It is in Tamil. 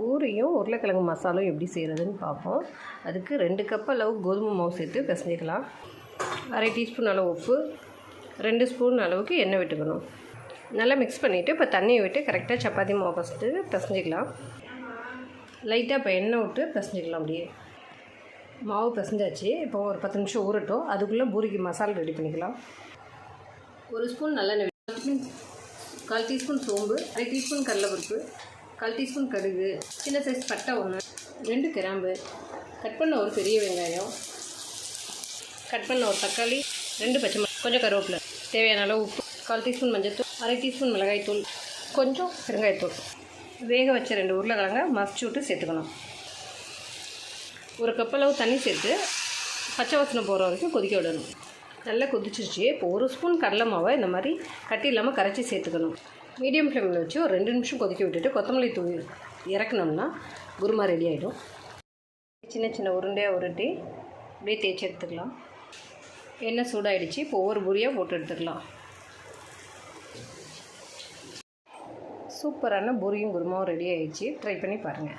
பூரியும் உருளைக்கிழங்கு மசாலும் எப்படி செய்கிறதுன்னு பார்ப்போம். அதுக்கு ரெண்டு கப் அளவு கோதுமை மாவு சேர்த்து பிசைஞ்சிக்கலாம். அரை டீஸ்பூன் அளவு உப்பு ரெண்டு ஸ்பூன் அளவுக்கு எண்ணெய் விட்டுக்கணும். நல்லா மிக்ஸ் பண்ணிவிட்டு இப்போ தண்ணியை விட்டு கரெக்டாக சப்பாத்தி மாவு ஃபஸ்ட்டு பிசைஞ்சிக்கலாம். லைட்டாக இப்போ எண்ணெய் விட்டு பிசைஞ்சிக்கலாம் அப்படியே. மாவு பிசைஞ்சாச்சு. இப்போ ஒரு பத்து நிமிஷம் ஊறட்டும். அதுக்குள்ளே பூரிக்கு மசாலா ரெடி பண்ணிக்கலாம். ஒரு ஸ்பூன் நல்லெண்ணெய் கால் டீஸ்பூன் சோம்பு அரை டீஸ்பூன் கடலைப்பருப்பு கால் டீஸ்பூன் கடுகு சின்ன சைஸ் பட்டை ஒன்று ரெண்டு கிராம்பு கட் பண்ண ஒரு பெரிய வெங்காயம் கட் பண்ண ஒரு தக்காளி ரெண்டு பச்சை மிளகாய் கொஞ்சம் கருவேப்பிலை. தேவையான அளவு உப்பு கால் டீஸ்பூன் மஞ்சள்தூள் அரை டீஸ்பூன் மிளகாய்த்தூள் கொஞ்சம் பெருங்காயத்தூள். வேக வச்ச ரெண்டு உருளைக்கிழங்க மசிச்சு விட்டு சேர்த்துக்கணும். ஒரு கப்பளவு தண்ணி சேர்த்து பச்சை வாசனை போகிற வரைக்கும் கொதிக்க விடணும். நல்லா கொதிச்சிருச்சு. இப்போ ஒரு ஸ்பூன் கடலை மாவை இந்த மாதிரி கட்டி இல்லாமல் கரைச்சி சேர்த்துக்கணும். மீடியம் ஃப்ளேமில் வச்சு ஒரு ரெண்டு நிமிஷம் கொதிக்க விட்டுட்டு கொத்தமல்லி தூவி இறக்குனோம்னா குருமா ரெடி ஆகிடும் சின்ன சின்ன உருண்டையாக உருட்டி அப்படியே தேய்ச்சி எடுத்துக்கலாம். எண்ணெய் சூடாயிடுச்சு இப்போ ஒவ்வொரு பூரியாக போட்டு எடுத்துக்கலாம். சூப்பரான பூரியும் குருமாவும் ரெடி ஆகிடுச்சு ட்ரை பண்ணி பாருங்கள்